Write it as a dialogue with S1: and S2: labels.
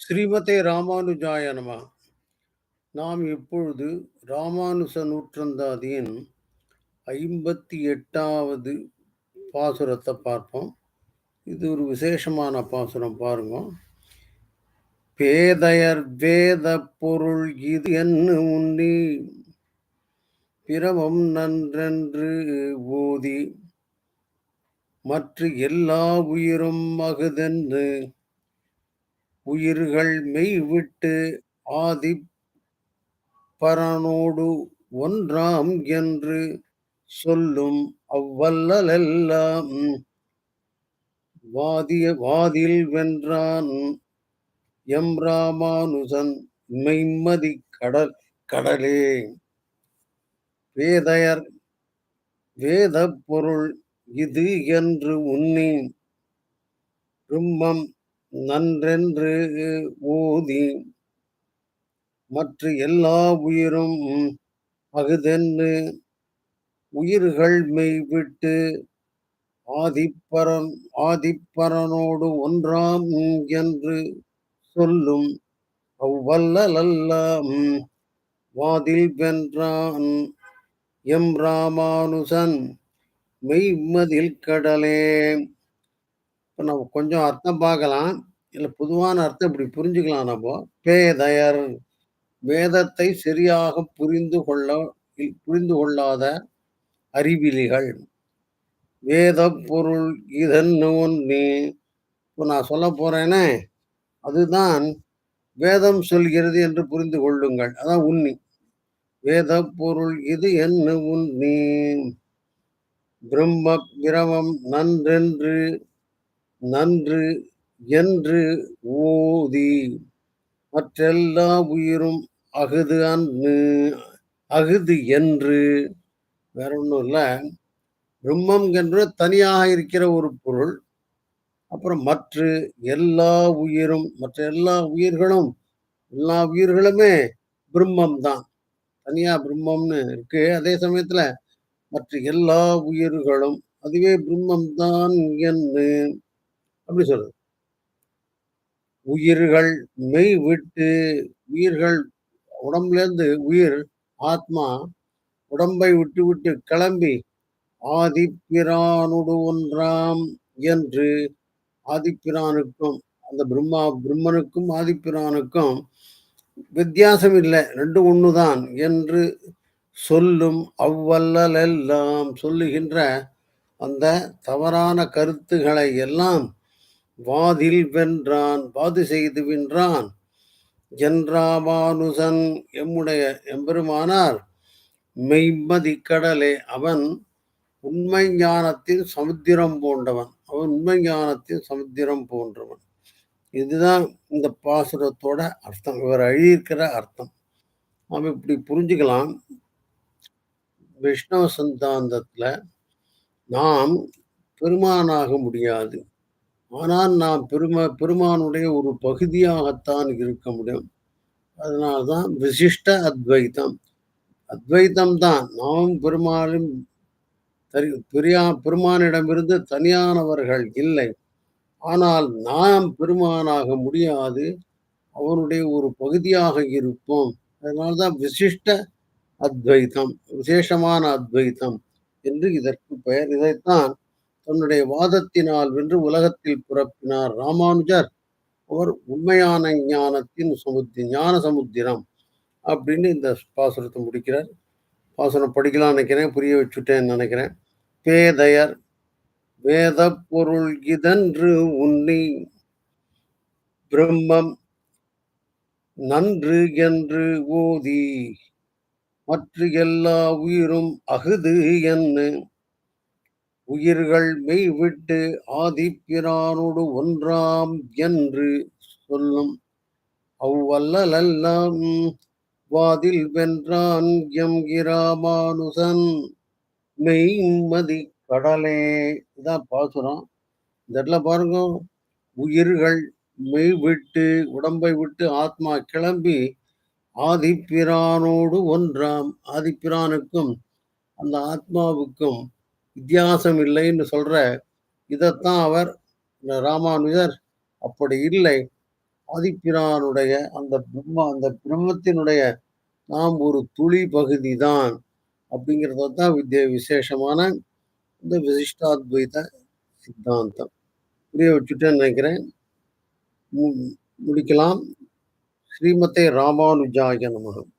S1: ஸ்ரீமதே ராமானுஜாய நம. நாம் இப்பொழுது ராமானுச நூற்றந்தாதியின் ஐம்பத்தி எட்டாவது பாசுரத்தை பார்ப்போம். இது ஒரு விசேஷமான பாசுரம் பாருங்க. பேதையர் வேத பொருள் இது என்ன உன்னி பிரமம் நன்றென்று ஓதி மற்ற எல்லா உயிரும் மகுதென்று உயிர்கள் மெய் விட்டு ஆதி பரனோடு ஒன்றாம் என்று சொல்லும் அவ்வல்லலெல்லாம். வாதிய வாதில் வென்றான் எம் ராமானுஜன் மெய்மதி கடல் கடலே. வேதையர் வேத பொருள் இது என்று உன்னி பிரம்மம் நன்றென்று ஓதி மற்ற எல்லா உயிரும் அகுதென்று உயிர்கள் மெய் விட்டு ஆதிப்பரன் ஆதிப்பரனோடு ஒன்றாம் என்று சொல்லும் அவ்வல்லலல்லாம் வாதில் வென்றான் எம் ராமானுசன் மெய்மதில் கடலே. இப்போ நம்ம கொஞ்சம் அர்த்தம் பார்க்கலாம். இல்லை பொதுவான அர்த்தம் இப்படி புரிஞ்சுக்கலாம் நம்ம. பேதையர் வேதத்தை சரியாக புரிந்து கொள்ள புரிந்து கொள்ளாத அறிவிலிகள். வேத பொருள் இதன்னு நீ இப்போ நான் சொல்ல போறேனே அதுதான் வேதம் சொல்கிறது என்று புரிந்து கொள்ளுங்கள். அதான் உண்மை. வேத பொருள் இது என்ன உண்ணி பிரம்ம பிரமம் நன்றென்று நன்று என்று ஓதி மற்றெல்லா உயிரும் அகுது அன்னு அகுது என்று. வேற ஒன்றும் இல்லை. பிரம்மம் என்று தனியாக இருக்கிற ஒரு பொருள். அப்புறம் மற்ற எல்லா உயிரும் மற்ற எல்லா உயிர்களும் எல்லா உயிர்களுமே பிரம்மம் தான். தனியா பிரம்மம்னு இருக்கு. அதே சமயத்துல மற்ற எல்லா உயிர்களும் அதுவே பிரம்மம் தான் என்று. அப்படி சொல்றது. உயிர்கள் மெய் விட்டு உயிர்கள் உடம்புல இருந்து உயிர் ஆத்மா உடம்பை விட்டு விட்டு கிளம்பி ஆதிப்பிரானுடு ஒன்றாம் என்று ஆதிப்பிரானுக்கும் அந்த பிரம்மா பிரம்மனுக்கும் ஆதிப்பிரானுக்கும் வித்தியாசம் இல்லை. ரெண்டு ஒண்ணுதான் என்று சொல்லும் அவ்வல்லலெல்லாம் சொல்லுகின்ற அந்த தவறான கருத்துக்களை எல்லாம் வாதில் வென்றான் வாது செய்து வென்றான். என்றாமானுசன் எம்முடைய எம்பெருமானார் மெய்மதி கடலே அவன் உண்மை ஞானத்தின் சமுத்திரம் போன்றவன். அவன் உண்மை ஞானத்தின் சமுத்திரம் போன்றவன். இதுதான் இந்த பாசுரத்தோட அர்த்தம். இவர் அழியிருக்கிற அர்த்தம். நாம் இப்படி புரிஞ்சுக்கலாம். விஷ்ணவ சந்தாந்தத்தில் நாம் பெருமானாக முடியாது. ஆனால் நாம் பெருமா பெருமானுடைய ஒரு பகுதியாகத்தான் இருக்க முடியும். அதனால்தான் விசிஷ்ட அத்வைத்தம். அத்வைத்தம் தான் நாம் பெருமாளும் தரி பெரியா பெருமானிடமிருந்து தனியானவர்கள் இல்லை. ஆனால் நாம் பெருமானாக முடியாது. அவனுடைய ஒரு பகுதியாக இருப்போம். அதனால்தான் விசிஷ்ட அத்வைத்தம் விசேஷமான அத்வைத்தம் என்று இதற்கு பெயர். இதைத்தான் தன்னுடைய வாதத்தினால் வென்று உலகத்தில் புறப்பினார் ராமானுஜர். அவர் உண்மையான ஞானத்தின் சமுத்தி ஞான சமுத்திரம் அப்படின்னு இந்த பாசுரத்தை முடிக்கிறார். பாசுரம் படிக்கலாம் நினைக்கிறேன் புரிய வச்சுட்டேன்னு நினைக்கிறேன். பேதையர் வேத பொருள் இதன்று உன்னி பிரம்மம் நன்று என்று ஓதி மற்ற எல்லா உயிரும் அகுது என்ன உயிர்கள் மெய் விட்டு ஆதிப்பிரானோடு ஒன்றாம் என்று சொல்லும். அவ்வல்லலெல்லாம் வாதில் வென்றான் எம் கிராமானுசன் மெய்மதி கடலே. இதான் பாசுரம். இந்த இடத்துல பாருங்க. உயிர்கள் மெய் விட்டு உடம்பை விட்டு ஆத்மா கிளம்பி ஆதிப்பிரானோடு ஒன்றாம். ஆதிப்பிரானுக்கும் அந்த ஆத்மாவுக்கும் வித்தியாசம் இல்லைன்னு சொல்ற இதைத்தான் அவர் ராமானுஜர் அப்படி இல்லை. ஆதிப்பிரானுடைய அந்த பிரம்ம அந்த பிரம்மத்தினுடைய நாம் ஒரு துளி பகுதி தான் அப்படிங்கிறத தான் வித்திய விசேஷமான இந்த விசிஷ்டாத்வைத சித்தாந்தம். புரிய வச்சுட்டேன்னு நினைக்கிறேன். மு- முடிக்கலாம். ஸ்ரீமத்தை ராமானுஜாய நமகம்